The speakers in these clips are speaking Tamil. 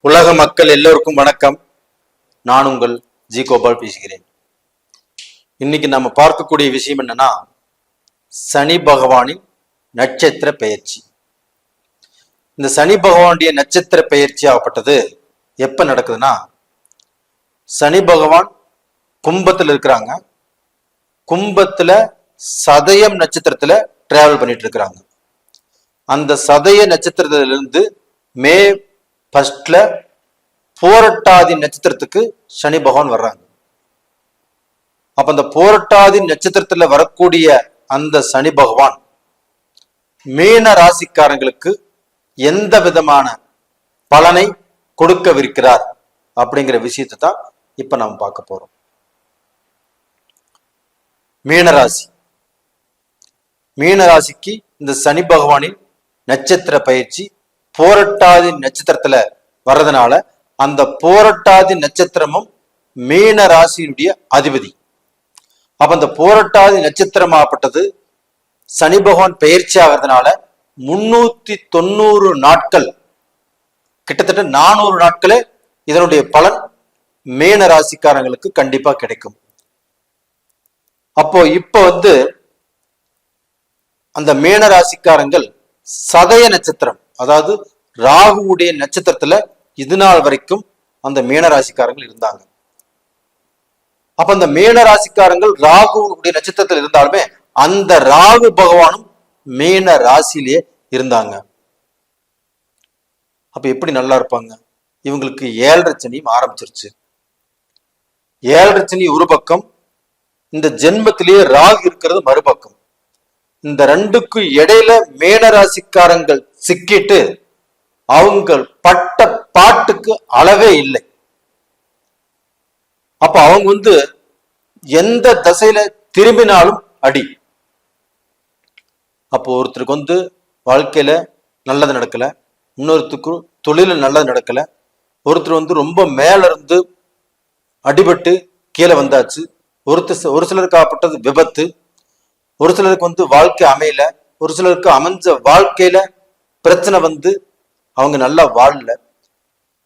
உலக மக்கள் எல்லோருக்கும் வணக்கம். நான் உங்கள் ஜி கோபால் பேசுகிறேன். இன்னைக்கு நம்ம பார்க்கக்கூடிய விஷயம் என்னன்னா சனி பகவானின் நட்சத்திர பெயர்ச்சி. இந்த சனி பகவானுடைய நட்சத்திர பெயர்ச்சி ஆகப்பட்டது எப்ப நடக்குதுன்னா சனி பகவான் கும்பத்துல இருக்கிறாங்க. கும்பத்துல சதயம் நட்சத்திரத்துல டிராவல் பண்ணிட்டு இருக்கிறாங்க. அந்த சதய நட்சத்திரத்திலிருந்து மே ஃபர்ஸ்ட்ல போரட்டாதி நட்சத்திரத்துக்கு சனி பகவான் வர்றாங்க. அப்ப அந்த போரட்டாதி நட்சத்திரத்துல வரக்கூடிய அந்த சனி பகவான் மீன ராசிக்காரங்களுக்கு எந்த விதமான பலனை கொடுக்கவிருக்கிறார் அப்படிங்கிற விஷயத்தை தான் இப்ப நாம் பார்க்க போறோம். மீனராசி மீனராசிக்கு இந்த சனி பகவானின் நட்சத்திர பயிற்சி போரட்டாதி நட்சத்திரத்துல வர்றதுனால அந்த போரட்டாதி நட்சத்திரமும் மீன ராசியினுடைய அதிபதி. அப்ப அந்த போரட்டாதி நட்சத்திரமாகப்பட்டது சனி பகவான் பயிற்சி ஆகிறதுனால முன்னூத்தி தொண்ணூறு நாட்கள் கிட்டத்தட்ட நானூறு நாட்களே இதனுடைய பலன் மீன ராசிக்காரங்களுக்கு கண்டிப்பா கிடைக்கும். அப்போ இப்ப வந்து அந்த மீன ராசிக்காரங்கள் சதய நட்சத்திரம் அதாவது ராகுவுடைய நட்சத்திரத்துல இது நாள் வரைக்கும் அந்த மீன ராசிக்காரங்கள் இருந்தாங்க. அப்ப அந்த மீன ராசிக்காரங்கள் ராகுவுடைய நட்சத்திரத்தில் இருந்தாலுமே அந்த ராகு பகவானும் மீன ராசியிலேயே இருந்தாங்க. அப்ப எப்படி நல்லா இருப்பாங்க? இவங்களுக்கு ஏழரை சனியும் ஆரம்பிச்சிருச்சு. ஏழரை சனி ஒரு பக்கம் இந்த ஜென்மத்திலேயே ராகு இருக்கிறது மறுபக்கம். இந்த ரெண்டுக்கும் இடையில மேனராசிக்காரங்கள் சிக்கிட்டு அவங்க பட்ட பாட்டுக்கு அளவே இல்லை. அப்ப அவங்க வந்து எந்த தசையில திரும்பினாலும் அடி. அப்போ ஒருத்தருக்கு வந்து வாழ்க்கையில நல்லது நடக்கல இன்னொருத்தருக்கு தொழில நல்லது நடக்கல ஒருத்தர் வந்து ரொம்ப மேல இருந்து அடிபட்டு கீழே வந்தாச்சு ஒருத்தர் ஒரு சிலருக்கு ஆப்பட்டது விபத்து ஒரு சிலருக்கு வந்து வாழ்க்கை அமையல ஒரு சிலருக்கு அமைஞ்ச வாழ்க்கையில பிரச்சனை வந்து அவங்க நல்லா வாழல.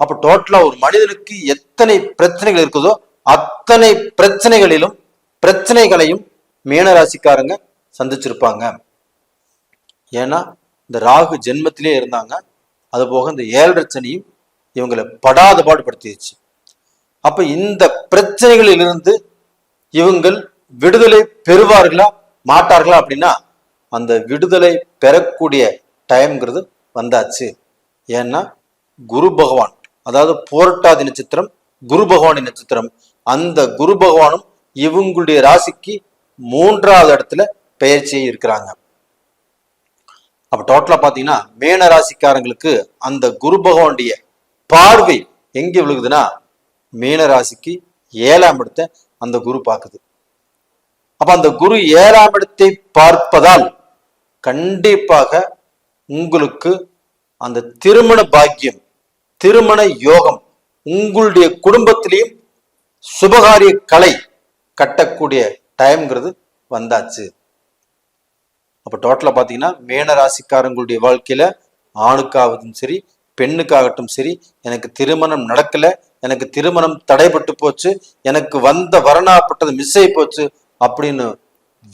அப்ப டோட்டலா ஒரு மனிதனுக்கு எத்தனை பிரச்சனைகள் இருக்குதோ அத்தனை பிரச்சனைகளிலும் பிரச்சனைகளையும் மீனராசிக்காரங்க சந்திச்சிருப்பாங்க. ஏன்னா இந்த ராகு ஜென்மத்திலே இருந்தாங்க. அது போக இந்த ஏழரை சனியும் இவங்களை படாத பாடுபடுத்திடுச்சு அப்ப இந்த பிரச்சனைகளிலிருந்து இவங்கள் விடுதலை பெறுவார்களா? மாட்டார்களா அப்படின்னா அந்த விடுதலை பெறக்கூடிய டைம்ங்கிறது வந்தாச்சு. ஏன்னா குரு பகவான் அதாவது போரட்டாதி நட்சத்திரம் குரு பகவானின் நட்சத்திரம். அந்த குரு பகவானும் இவங்களுடைய ராசிக்கு மூன்றாவது இடத்துல பெயர்ச்சியை இருக்கிறாங்க. அப்ப டோட்டலா பாத்தீங்கன்னா மேன ராசிக்காரங்களுக்கு அந்த குரு பகவானுடைய பார்வை எங்க விழுகுதுன்னா மீன ராசிக்கு ஏழாம் இடத்தை அந்த குரு பார்க்குது. அப்ப அந்த குரு ஏழாம் இடத்தை பார்ப்பதால் கண்டிப்பாக உங்களுக்கு அந்த திருமண பாக்கியம் திருமண யோகம் உங்களுடைய குடும்பத்திலையும் சுபகாரிய கலை கட்டக்கூடிய டைம்ங்கிறது வந்தாச்சு. அப்ப டோட்டலா பாத்தீங்கன்னா மேன ராசிக்காரங்களுடைய வாழ்க்கையில ஆணுக்காவதும் சரி பெண்ணுக்காகட்டும் சரி எனக்கு திருமணம் நடக்கல எனக்கு திருமணம் தடைபட்டு போச்சு எனக்கு வந்த வரணாப்பட்டது மிஸ் ஆகி போச்சு அப்படின்னு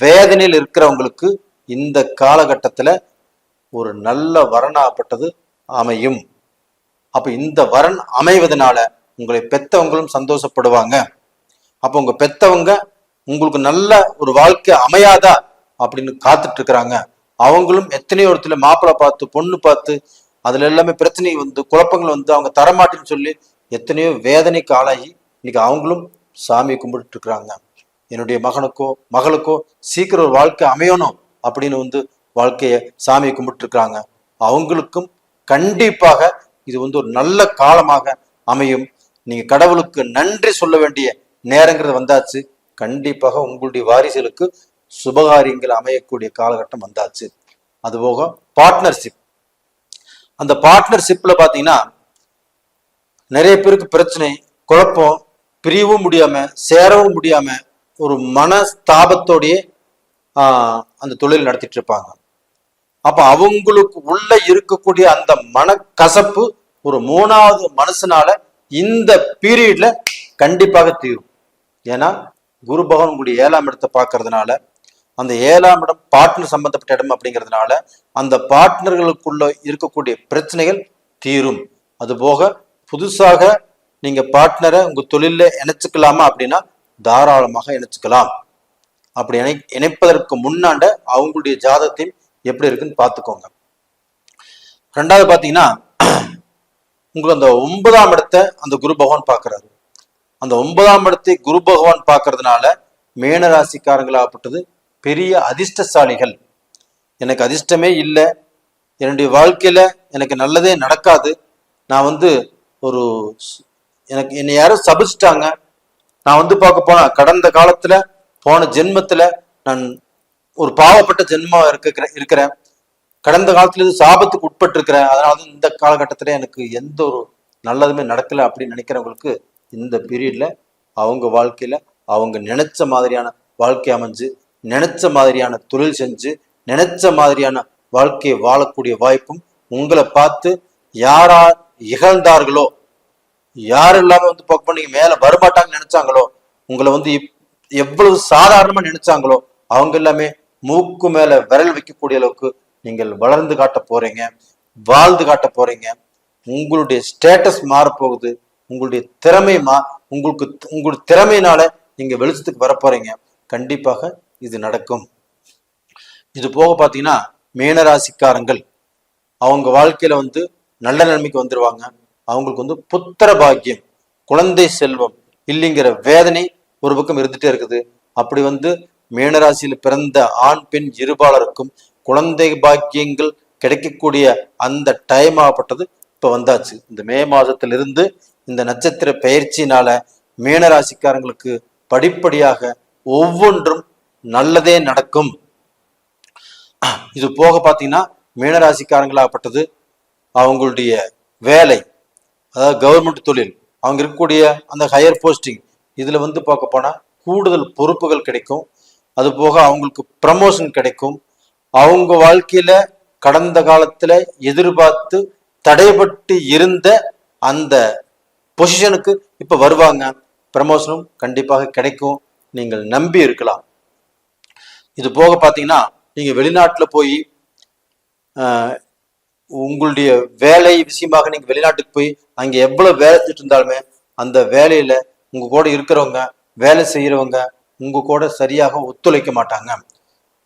வேதனையில் இருக்கிறவங்களுக்கு இந்த காலகட்டத்தில் ஒரு நல்ல வரணாப்பட்டது அமையும். அப்போ இந்த வரன் அமைவதனால உங்களை பெத்தவங்களும் சந்தோஷப்படுவாங்க. அப்போ உங்கள் பெத்தவங்க உங்களுக்கு நல்ல ஒரு வாழ்க்கை அமையாதா அப்படின்னு காத்துட்டு இருக்கிறாங்க. அவங்களும் எத்தனையோ இடத்துல மாப்பிள்ளை பார்த்து பொண்ணு பார்த்து அதில் எல்லாமே பிரச்சனை வந்து குழப்பங்கள் வந்து அவங்க தரமாட்டேன்னு சொல்லி எத்தனையோ வேதனைக்கு ஆளாகி இன்னைக்கு அவங்களும் சாமி கும்பிட்டு இருக்கிறாங்க. என்னுடைய மகனுக்கோ மகளுக்கோ சீக்கிரம் ஒரு வாழ்க்கை அமையணும் அப்படின்னு வந்து வாழ்க்கைய சாமி கும்பிட்டு இருக்கிறாங்க அவங்களுக்கும் கண்டிப்பாக இது வந்து ஒரு நல்ல காலமாக அமையும். நீங்க கடவுளுக்கு நன்றி சொல்ல வேண்டிய நேரங்கிறது வந்தாச்சு. கண்டிப்பாக உங்களுடைய வாரிசுகளுக்கு சுபகாரியங்கள் அமையக்கூடிய காலகட்டம் வந்தாச்சு. அதுபோக பார்ட்னர்ஷிப் அந்த பார்ட்னர்ஷிப்ல பாத்தீங்கன்னா நிறைய பேருக்கு பிரச்சனை குழப்பம் பிரியவும் முடியாம சேரவும் முடியாமல் ஒரு மனஸ்தாபத்தோடயே அந்த தொழில் நடத்திட்டு இருப்பாங்க அப்ப அவங்களுக்கு உள்ள இருக்கக்கூடிய அந்த மனக்கசப்பு ஒரு மூணாவது மனசுனால இந்த பீரியட்ல கண்டிப்பாக தீரும். ஏன்னா குரு பகவான் உங்களுடைய ஏழாம் இடத்தை பார்க்கறதுனால அந்த ஏழாம் இடம் பார்ட்னர் சம்பந்தப்பட்ட இடம் அப்படிங்கிறதுனால அந்த பார்ட்னர்களுக்குள்ள இருக்கக்கூடிய பிரச்சனைகள் தீரும். அது போக புதுசாக நீங்க பார்ட்னரை உங்க தொழில இணைச்சுக்கலாமா அப்படின்னா தாராளமாக இணைச்சுக்கலாம் அப்படி இணை இணைப்பதற்கு முன்னாண்ட அவங்களுடைய ஜாதகத்தையும் எப்படி இருக்குன்னு பார்த்துக்கோங்க. ரெண்டாவது பார்த்தீங்கன்னா உங்களுக்கு அந்த ஒன்பதாம் இடத்தை அந்த குரு பகவான் பார்க்கறாரு. அந்த ஒன்பதாம் இடத்தை குரு பகவான் பார்க்கறதுனால மேனராசிக்காரங்களாகப்பட்டது பெரிய அதிர்ஷ்டசாலிகள். எனக்கு அதிர்ஷ்டமே இல்லை. என்னுடைய வாழ்க்கையில எனக்கு நல்லதே நடக்காது. நான் வந்து ஒரு எனக்கு என்னை யாரும் சபிச்சிட்டாங்க. நான் வந்து பார்க்க போனா கடந்த காலத்துல போன ஜென்மத்துல நான் ஒரு பாவப்பட்ட ஜென்மா இருக்க இருக்கிறேன். கடந்த காலத்துல இது சாபத்துக்கு உட்பட்டு இருக்கிறேன் அதனால இந்த காலகட்டத்துல எனக்கு எந்த ஒரு நல்லதுமே நடக்கல அப்படின்னு நினைக்கிறவங்களுக்கு இந்த பீரியட்ல அவங்க வாழ்க்கையில அவங்க நினைச்ச மாதிரியான வாழ்க்கை அமைஞ்சு நினைச்ச மாதிரியான தொழில் செஞ்சு நினைச்ச மாதிரியான வாழ்க்கையை வாழக்கூடிய வாய்ப்பும் உங்களை பார்த்து யாரா இகழ்ந்தார்களோ யாரும் இல்லாம வந்து பார்க்க பண்ணி மேல வரமாட்டாங்கன்னு நினைச்சாங்களோ உங்களை வந்து எவ்வளவு சாதாரணமா நினைச்சாங்களோ அவங்க எல்லாமே மூக்கு மேல விரல் வைக்கக்கூடிய அளவுக்கு நீங்கள் வளர்ந்து காட்ட போறீங்க வாழ்ந்து காட்ட போறீங்க. உங்களுடைய ஸ்டேட்டஸ் மாறப்போகுது உங்களுடைய திறமை மா உங்களுக்கு உங்களுடைய திறமையினால நீங்க வெளிச்சத்துக்கு வர போறீங்க. கண்டிப்பாக இது நடக்கும். இது போக பார்த்தீங்கன்னா மீனராசிக்காரங்கள் அவங்க வாழ்க்கையில வந்து நல்ல நிலைமைக்கு வந்துருவாங்க. அவங்களுக்கு வந்து புத்திர பாக்கியம் குழந்தை செல்வம் இல்லைங்கிற வேதனை ஒரு பக்கம் இருந்துட்டே இருக்குது. அப்படி வந்து மீனராசியில் பிறந்த ஆண் பெண் இருபாலருக்கும் குழந்தை பாக்கியங்கள் கிடைக்கக்கூடிய அந்த டைம் ஆகப்பட்டது. இப்ப வந்தாச்சு. இந்த மே மாதத்திலிருந்து இந்த நட்சத்திர பெயர்ச்சியினால மீனராசிக்காரங்களுக்கு படிப்படியாக ஒவ்வொன்றும் நல்லதே நடக்கும். இது போக பார்த்தீங்கன்னா மீனராசிக்காரங்களாகப்பட்டது அவங்களுடைய வேலை. அதாவது கவர்மெண்ட் தொழில் அவங்க இருக்கக்கூடிய அந்த ஹையர் போஸ்டிங் இதில் வந்து பார்க்க போனால் கூடுதல் பொறுப்புகள் கிடைக்கும். அது போக அவங்களுக்கு ப்ரமோஷன் கிடைக்கும். அவங்க வாழ்க்கையில் கடந்த காலத்தில் எதிர்பார்த்து தடைபட்டு இருந்த அந்த பொசிஷனுக்கு இப்போ வருவாங்க. ப்ரமோஷனும் கண்டிப்பாக கிடைக்கும். நீங்கள் நம்பி இருக்கலாம். இது போக பார்த்தீங்கன்னா நீங்கள் வெளிநாட்டில் போய் உங்களுடைய வேலை விஷயமாக நீங்க வெளிநாட்டுக்கு போய் அங்க எவ்வளவு வேலை செஞ்சுட்டு இருந்தாலுமே அந்த வேலையில உங்க கூட இருக்கிறவங்க வேலை செய்யறவங்க உங்க கூட சரியாக ஒத்துழைக்க மாட்டாங்க.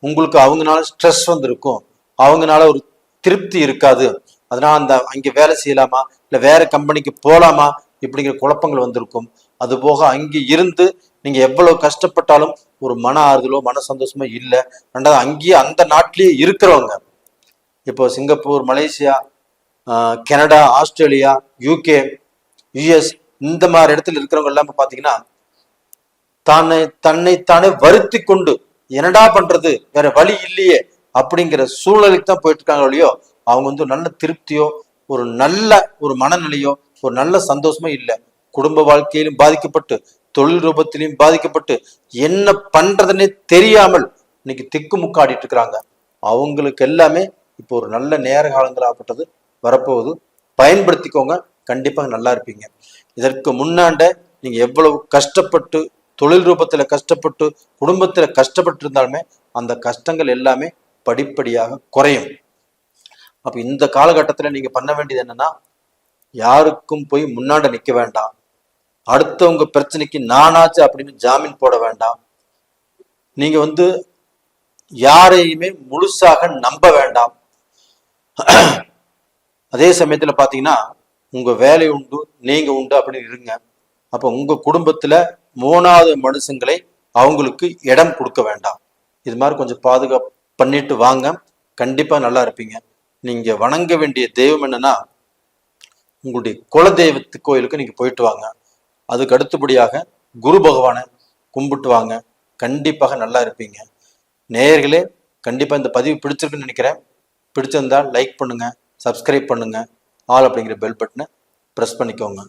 உங்களுக்கு அவங்கனால ஸ்ட்ரெஸ் வந்திருக்கும். அவங்கனால ஒரு திருப்தி இருக்காது. அதனால அந்த அங்கே வேலை செய்யலாமா? இல்லை வேற கம்பெனிக்கு போகலாமா இப்படிங்கிற குழப்பங்கள் வந்திருக்கும். அது போக இருந்து நீங்கள் எவ்வளவு கஷ்டப்பட்டாலும் ஒரு மன ஆறுதலோ மன சந்தோஷமோ இல்லை. ரெண்டாவது அங்கேயே அந்த நாட்டிலேயே இருக்கிறவங்க இப்போ சிங்கப்பூர் மலேசியா ஆஹ் கனடா ஆஸ்திரேலியா யூகே யுஎஸ் இந்த மாதிரி இடத்துல இருக்கிறவங்க எல்லாம் பார்த்தீங்கன்னா தன்னை தன்னைத்தானே வருத்தி கொண்டு என்னடா பண்றது? வேற வழி இல்லையே அப்படிங்கிற சூழலுக்கு தான் போயிட்டு இருக்காங்க இல்லையோ அவங்க வந்து நல்ல திருப்தியோ ஒரு நல்ல ஒரு மனநிலையோ ஒரு நல்ல சந்தோஷமோ இல்லை. குடும்ப வாழ்க்கையிலும் பாதிக்கப்பட்டு தொழில் ரூபத்திலையும் பாதிக்கப்பட்டு என்ன பண்றதுன்னே தெரியாமல் இன்னைக்கு திக்கு முக்காடிட்டு இருக்கிறாங்க. அவங்களுக்கு எல்லாமே இப்போ ஒரு நல்ல நேர காலங்களாகப்பட்டது வரப்போகுது. பயன்படுத்திக்கோங்க. கண்டிப்பாக நல்லா இருப்பீங்க. இதற்கு முன்னாண்ட நீங்கள் எவ்வளவு கஷ்டப்பட்டு தொழில் ரூபத்தில் கஷ்டப்பட்டு குடும்பத்தில் கஷ்டப்பட்டு இருந்தாலுமே அந்த கஷ்டங்கள் எல்லாமே படிப்படியாக குறையும். அப்போ இந்த காலகட்டத்தில் நீங்கள் பண்ண வேண்டியது என்னன்னா யாருக்கும் போய் முன்னாடி நிற்க வேண்டாம். அடுத்தவங்க பிரச்சனைக்கு நானாச்சு அப்படின்னு ஜாமீன் போட வேண்டாம். நீங்கள் வந்து யாரையுமே முழுசாக நம்ப வேண்டாம். அதே சமயத்துல பாத்தீங்கன்னா உங்க வேலை உண்டு நீங்க உண்டு அப்படின்னு இருங்க. அப்ப உங்க குடும்பத்துல மூணாவது மனுஷங்களை அவங்களுக்கு இடம் கொடுக்க வேண்டாம். இது மாதிரி கொஞ்சம் பாதுகாப்பு பண்ணிட்டு வாங்க. கண்டிப்பா நல்லா இருப்பீங்க. நீங்க வணங்க வேண்டிய தெய்வம் என்னன்னா உங்களுடைய குல தெய்வத்து கோயிலுக்கு நீங்க போயிட்டு வாங்க. அதுக்கு அடுத்தபடியாக குரு பகவானை கும்பிட்டு வாங்க. கண்டிப்பாக நல்லா இருப்பீங்க. நேயர்களே கண்டிப்பா இந்த பதிவு பிடிச்சிருக்குன்னு நினைக்கிறேன். பிடிச்சிருந்தால் லைக் பண்ணுங்கள் சப்ஸ்கிரைப் பண்ணுங்கள் ஆல் அப்படிங்கிற பெல் பட்டனை ப்ரெஸ் பண்ணிக்கோங்க.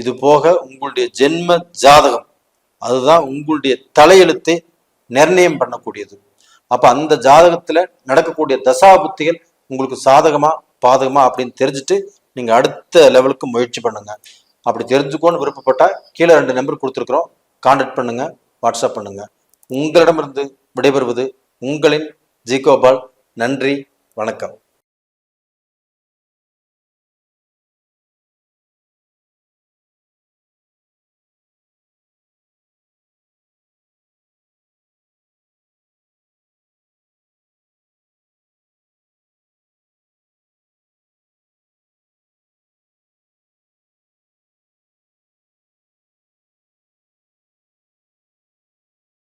இது போக உங்களுடைய ஜென்ம ஜாதகம் அதுதான் உங்களுடைய தலையெழுத்தை நிர்ணயம் பண்ணக்கூடியது. அப்போ அந்த ஜாதகத்தில் நடக்கக்கூடிய தசாபுத்திகள் உங்களுக்கு சாதகமாக பாதகமாக அப்படின்னு தெரிஞ்சுட்டு நீங்கள் அடுத்த லெவலுக்கு முயற்சி பண்ணுங்கள் அப்படி தெரிஞ்சுக்கோன்னு விருப்பப்பட்டால் கீழே ரெண்டு நம்பர் கொடுத்துருக்குறோம். கான்டாக்ட் பண்ணுங்கள் வாட்ஸ்அப் பண்ணுங்கள் உங்களிடமிருந்து விடைபெறுவது உங்களின் ஜிகோபால் நன்றி. வணக்கம்.